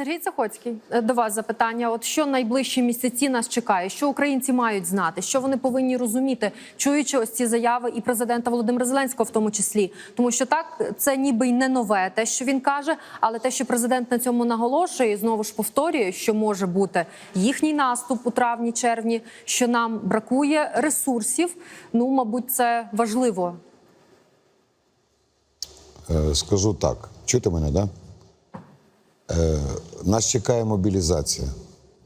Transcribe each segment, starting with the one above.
Сергій Цехоцький, е, до вас запитання. От що найближчі місяці нас чекає? Що українці мають знати? Що вони повинні розуміти, чуючи ось ці заяви і президента Володимира Зеленського, в тому числі, тому що так це ніби й не нове, те, що він каже, але те, що президент на цьому наголошує, і знову ж повторює, що може бути їхній наступ у травні-червні, що нам бракує ресурсів. Ну, мабуть, це важливо. Е, Скажу так, чути мене, да? Е, Нас чекає мобілізація.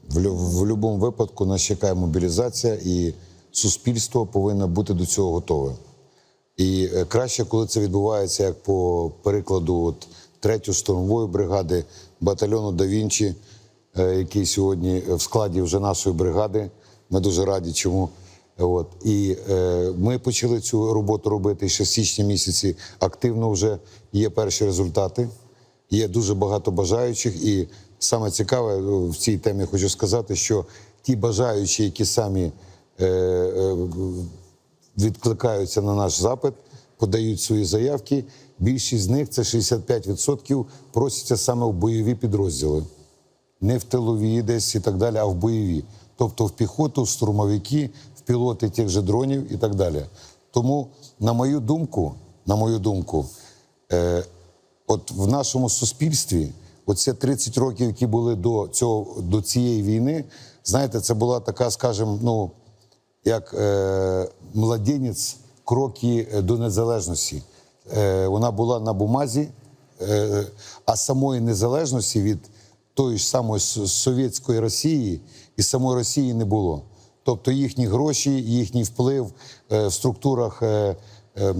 В, будь-якому випадку нас чекає мобілізація, і суспільство повинно бути до цього готове. І е, краще, коли це відбувається, як по перекладу от, 3-ї штурмової бригади батальйону Да Вінчі, е, який сьогодні в складі вже нашої бригади. Ми дуже раді, чому. От. І е, ми почали цю роботу робити ще січні місяці. Активно вже є перші результати. Є дуже багато бажаючих, і саме цікаве ну, в цій темі хочу сказати, що ті бажаючі, які самі е, е, відкликаються на наш запит, подають свої заявки. Більшість з них це 65% просяться саме в бойові підрозділи, не в тилові десь і так далі, а в бойові. Тобто в піхоту, в штурмовики, в пілоти тих же дронів і так далі. Тому, на мою думку, на мою думку, е, от в нашому суспільстві, оці 30 років, які були до цього до цієї війни, знаєте, це була така, скажімо, ну як е, младенець кроки е, до незалежності. Е, вона була на бумазі, е, а самої незалежності від тої ж самої совєтської Росії і самої Росії не було. Тобто їхні гроші, їхній вплив е, в структурах е,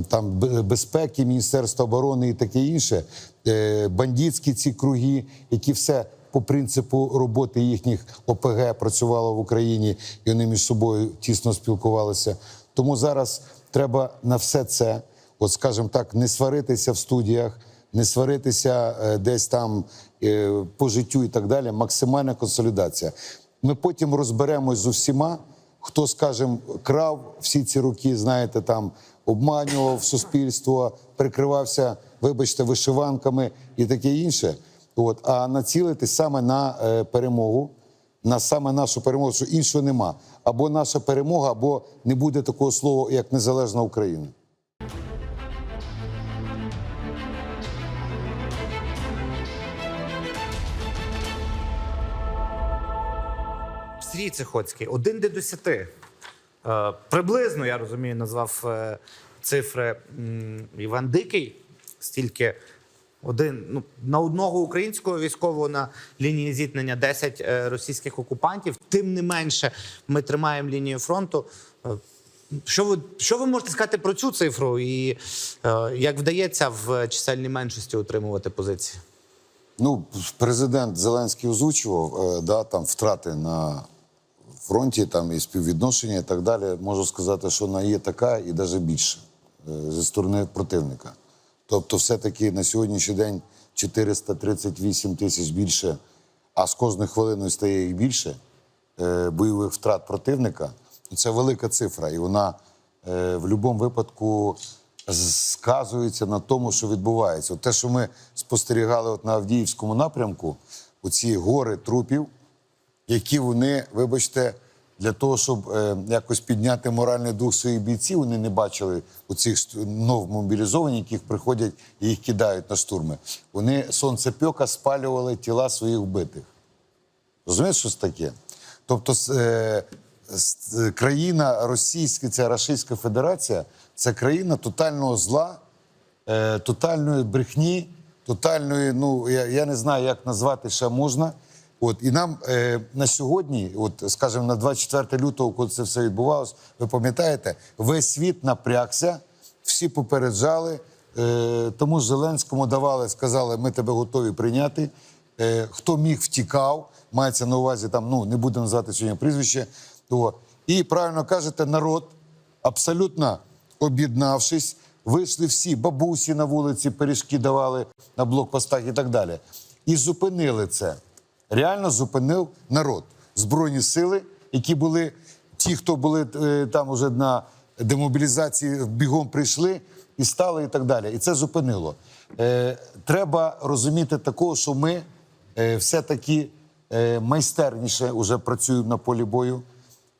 там безпеки, Міністерства оборони і таке інше, е, бандитські ці круги, які все по принципу роботи їхніх ОПГ працювало в Україні, і вони між собою тісно спілкувалися. Тому зараз треба на все це, от скажімо так, не сваритися в студіях, не сваритися е, десь там е, по життю і так далі. Максимальна консолідація. Ми потім розберемось з усіма, хто, скажімо, крав всі ці роки, знаєте, там обманював суспільство, прикривався, вибачте, вишиванками і таке інше. От, а націлитись саме на е, перемогу, на саме нашу перемогу, що іншого нема. Або наша перемога, або не буде такого слова, як незалежна Україна. Сергій Цихоцький, один до десяти. Е, приблизно, я розумію, назвав е, цифри Іван Дикий. Стільки один, ну, на одного українського військового на лінії зіткнення 10 е, російських окупантів. Тим не менше, ми тримаємо лінію фронту. Що ви, що ви можете сказати про цю цифру? І як вдається в чисельній меншості утримувати позиції? Ну, президент Зеленський озвучував да, там втрати на фронті, там і співвідношення, і так далі. Можу сказати, що вона є така і навіть більше зі сторони противника. Тобто, все-таки на сьогоднішній день 438 тисяч більше, а з кожною хвилиною стає їх більше е, бойових втрат противника. Це велика цифра, і вона е, в будь-якому випадку сказується на тому, що відбувається. От те, що ми спостерігали от на Авдіївському напрямку, оці гори трупів, які вони, вибачте, для того, щоб е, якось підняти моральний дух своїх бійців, вони не бачили оцих новомобілізованих, яких приходять і їх кидають на штурми. Вони сонцепьока спалювали тіла своїх вбитих. Розумієш, що це таке? Тобто, е, країна російська, ця Російська Федерація, це країна тотального зла, е, тотальної брехні, тотальної, ну я, я не знаю, як назвати ще можна. От і нам е, на сьогодні, от скажімо, на 24 лютого, коли це все відбувалось, ви пам'ятаєте, весь світ напрягся, всі попереджали. Е, тому Зеленському давали, сказали, ми тебе готові прийняти. Е, хто міг втікав, мається на увазі там, ну не буду називати сьогодні прізвище. То, і правильно кажете, народ абсолютно об'єднавшись, вийшли всі бабусі на вулиці, пиріжки давали на блокпостах і так далі. І зупинили це. Реально зупинив народ. Збройні сили, які були, ті, хто були е, там уже на демобілізації, бігом прийшли і стали, і так далі. І це зупинило. Е, треба розуміти такого, що ми е, все-таки майстерніше вже працюють на полі бою.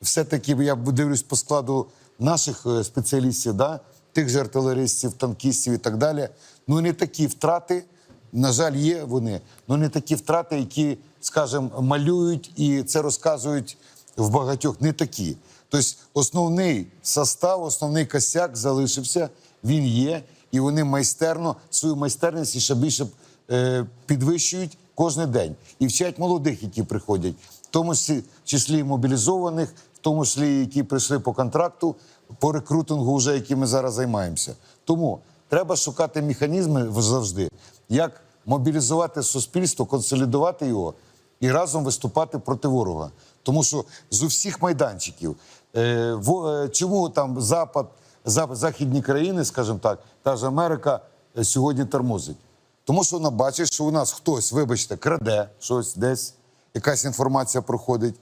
Все-таки я дивлюсь по складу наших спеціалістів, да? тих же артилеристів, танкістів і так далі. Ну не такі втрати, на жаль, є вони, але не такі втрати, які, скажімо, малюють і це розказують в багатьох, не такі. Тобто основний состав, основний косяк залишився, він є, і вони майстерно свою майстерність ще більше е, підвищують кожен день. І вчать молодих, які приходять, в тому числі- мобілізованих, в тому числі, які прийшли по контракту, по рекрутингу, вже яким ми зараз займаємося. Тому треба шукати механізми завжди, як мобілізувати суспільство, консолідувати його і разом виступати проти ворога. Тому що з усіх майданчиків, е, во- е, чому там Запад, Запад, західні країни, скажімо так, та ж Америка е, сьогодні тормозить? Тому що вона бачить, що у нас хтось, вибачте, краде щось десь, якась інформація проходить.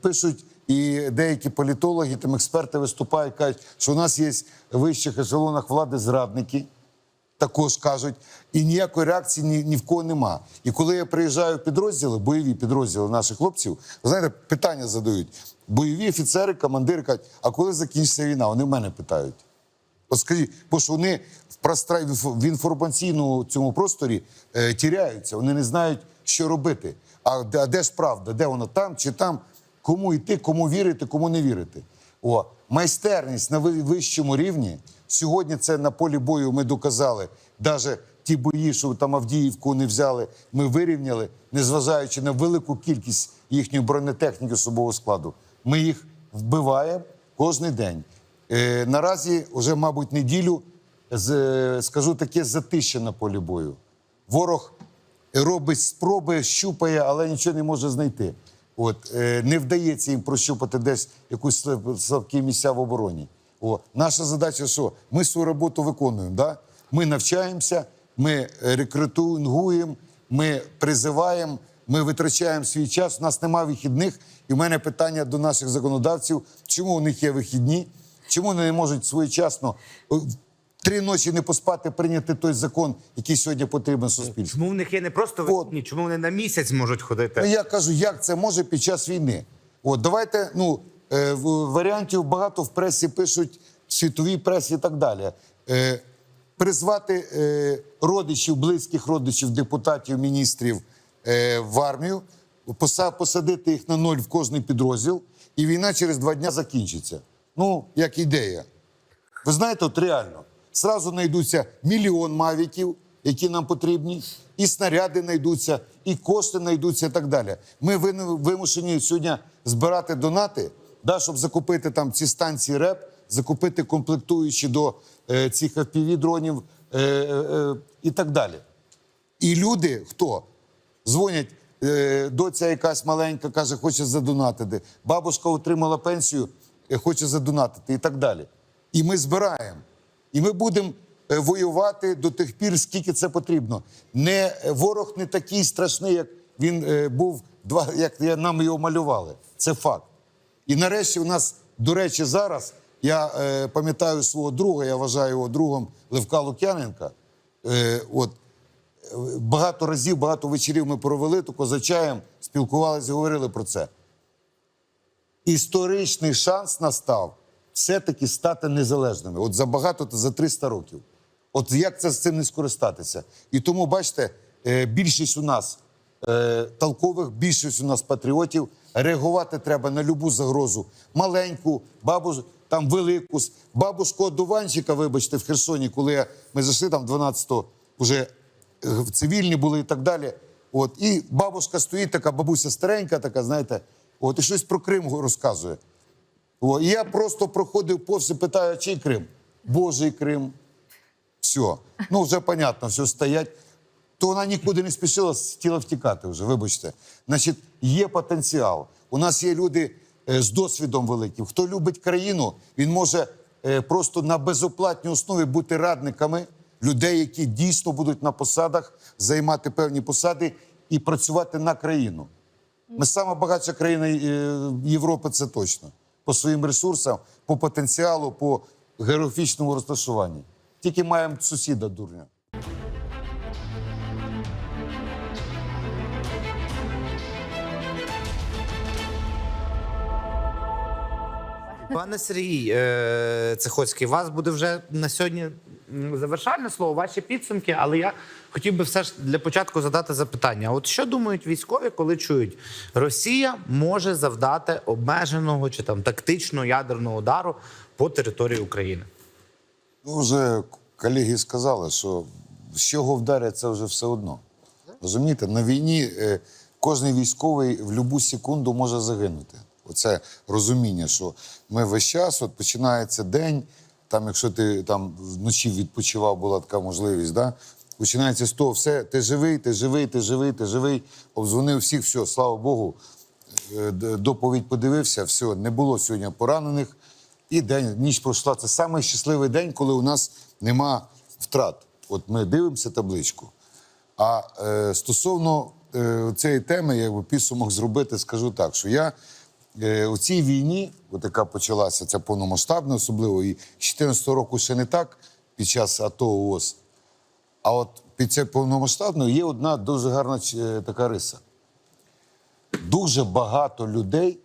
Пишуть і деякі політологи, там експерти виступають, кажуть, що у нас є в вищих ешелонах влади зрадники також кажуть, і ніякої реакції ні, ні в кого нема. І коли я приїжджаю в підрозділи, бойові підрозділи наших хлопців, знаєте, питання задають. Бойові офіцери, командири кажуть, а коли закінчиться війна? Вони в мене питають. От скажіть, бо що вони в простра... в інформаційному цьому просторі е, тіряються, вони не знають, що робити. А а де ж правда? Де вона там чи там? Кому йти, кому вірити, кому не вірити? О, майстерність на вищому рівні. Сьогодні це на полі бою ми доказали. Навіть ті бої, що там Авдіївку не взяли, ми вирівняли, незважаючи на велику кількість їхньої бронетехніки особового складу. Ми їх вбиваємо кожен день. Е, наразі вже, мабуть, неділю з, е, скажу таке затище на полі бою. Ворог робить спроби, щупає, але нічого не може знайти. От е, не вдається їм прощупати десь якусь слабкі місця в обороні. О, наша задача, що ми свою роботу виконуємо. Да? Ми навчаємося, ми рекрутингуємо, ми призиваємо, ми витрачаємо свій час. У нас немає вихідних. І в мене питання до наших законодавців: чому у них є вихідні? Чому вони не можуть своєчасно е, три ночі не поспати, прийняти той закон, який сьогодні потрібен суспільству? Чому в них є не просто вихідні, чому вони на місяць можуть ходити? Ну я кажу, як це може під час війни? От давайте, ну е, в- варіантів багато в пресі пишуть, в світовій пресі і так далі. Е, призвати е, родичів, близьких родичів, депутатів, міністрів е, в армію, поса- посадити їх на ноль в кожний підрозділ, і війна через два дня закінчиться. Ну, як ідея. Ви знаєте, от реально, зразу знайдуться мільйон мавіків, які нам потрібні, і снаряди знайдуться, і кошти знайдуться, і так далі. Ми вимушені сьогодні збирати донати, да, щоб закупити там ці станції РЕП, закупити комплектуючі до е, цих FPV-дронів е, е, е, і так далі. І люди, хто дзвонять, е, доця якась маленька каже, хоче задонатити. Бабушка отримала пенсію, е, хоче задонатити і так далі. І ми збираємо. І ми будемо е, воювати до тих пір, скільки це потрібно. Не, е, ворог не такий страшний, як він е, був, два, як нам його малювали. Це факт. І нарешті у нас, до речі, зараз я е, пам'ятаю свого друга, я вважаю його другом Левка Лук'яненка. Е, от, багато разів, багато вечорів ми провели, то за чаєм спілкувалися, говорили про це. Історичний шанс настав все-таки стати незалежними. От за багато, то за 300 років. От як це з цим не скористатися? І тому, бачите, е, більшість у нас е, толкових, більшість у нас патріотів. Реагувати треба на любу загрозу. Маленьку, бабу, там велику. Бабушку одуванчика, вибачте, в Херсоні, коли ми зайшли там 12-го, вже е, цивільні були і так далі. От, і бабушка стоїть, така бабуся старенька, така, знаєте, от, і щось про Крим розказує. О, я просто проходив повз і питаю, а чий Крим? Божий Крим. Все. Ну, вже понятно, все стоять. То вона нікуди не спішила, хотіла втікати вже, вибачте. Значить, є потенціал. У нас є люди е, з досвідом великим. Хто любить країну, він може е, просто на безоплатній основі бути радниками людей, які дійсно будуть на посадах, займати певні посади і працювати на країну. Ми сама багатша країна е, Європи, це точно по своїм ресурсам, по потенціалу, по географічному розташуванні. Тільки маємо сусіда дурня. Пане Сергій е Цехоцький, вас буде вже на сьогодні завершальне слово, ваші підсумки, але я хотів би все ж для початку задати запитання: от що думають військові, коли чують, Росія може завдати обмеженого чи там тактичного ядерного удару по території України? Ну, вже колеги сказали, що з чого вдарять, це вже все одно. Розумієте, на війні е, кожен військовий в будь-яку секунду може загинути. Оце розуміння, що ми весь час, от починається день, там, якщо ти там вночі відпочивав, була така можливість, да? починається з того, все, ти живий, ти живий, ти живий, ти живий, обдзвонив всіх, все, слава Богу, е, доповідь подивився, все, не було сьогодні поранених. І день, ніч пройшла. Це самий щасливий день, коли у нас нема втрат. От ми дивимося табличку. А е, стосовно е, цієї теми, я підсумок зробити, скажу так, що я у цій війні, от яка почалася, ця повномасштабна, особливо, і з 14 року ще не так під час АТО ООС. А от під цією повномасштабною є одна дуже гарна е, така риса. Дуже багато людей,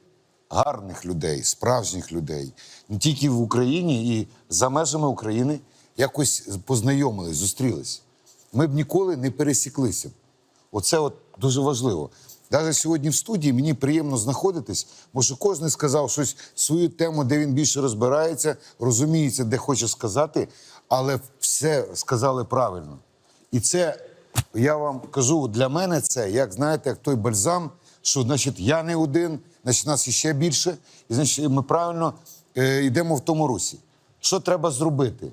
гарних людей, справжніх людей, не тільки в Україні і за межами України якось познайомились, зустрілись. Ми б ніколи не пересіклися. Оце от дуже важливо. Навіть сьогодні в студії мені приємно знаходитись, бо що кожен сказав щось свою тему, де він більше розбирається, розуміється, де хоче сказати, але все сказали правильно. І це, я вам кажу, для мене це, як знаєте, як той бальзам, що значить я не один, значить нас іще більше, і значить ми правильно е, йдемо в тому русі. Що треба зробити?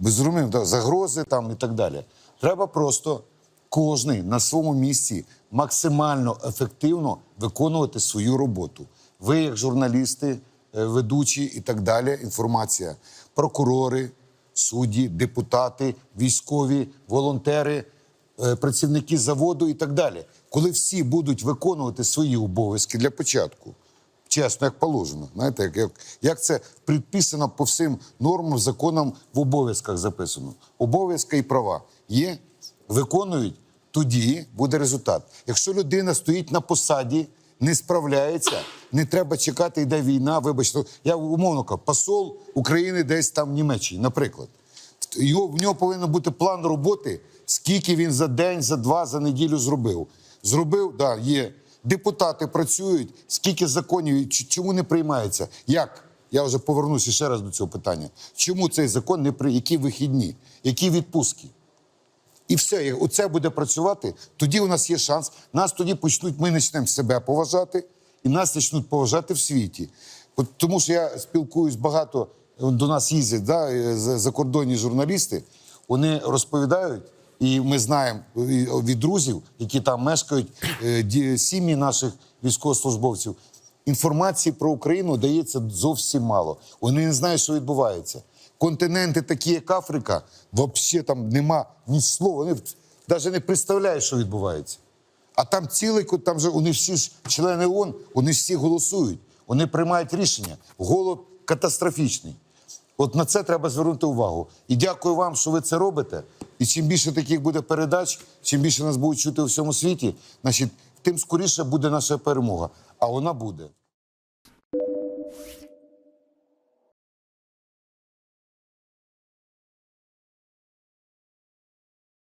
Зрозуміємо, да, загрози там і так далі. Треба просто кожний на своєму місці максимально ефективно виконувати свою роботу. Ви, як журналісти, е, ведучі і так далі, інформація, прокурори, судді, депутати, військові, волонтери, е, працівники заводу і так далі. Коли всі будуть виконувати свої обов'язки для початку, чесно, як положено. Знаєте, як, як, це предписано по всім нормам, законам в обов'язках записано. Обов'язки і права є, виконують, тоді буде результат. Якщо людина стоїть на посаді, не справляється, не треба чекати, йде війна. Вибачте, я умовно кажу, посол України десь там в Німеччині, наприклад. Його, в нього повинен бути план роботи, скільки він за день, за два, за неділю зробив. Зробив, да, є. Депутати працюють, скільки законів, чому не приймається? Як? Я вже повернуся ще раз до цього питання. Чому цей закон не при які вихідні, які відпустки? І все, як оце буде працювати, тоді у нас є шанс. Нас тоді почнуть, ми почнемо себе поважати, і нас почнуть поважати в світі. Тому що я спілкуюсь багато, до нас їздять да, е, закордонні журналісти, вони розповідають, і ми знаємо е, від друзів, які там мешкають, е, сім'ї наших військовослужбовців. Інформації про Україну дається зовсім мало. Вони не знають, що відбувається. Континенти, такі як Африка, взагалі там нема ні слова. Вони навіть не представляють, що відбувається. А там цілий там же вони всі ж члени ООН, вони всі голосують, вони приймають рішення. Голод катастрофічний. От на це треба звернути увагу. І дякую вам, що ви це робите. І чим більше таких буде передач, чим більше нас будуть чути у всьому світі, значить, тим скоріше буде наша перемога. А вона буде.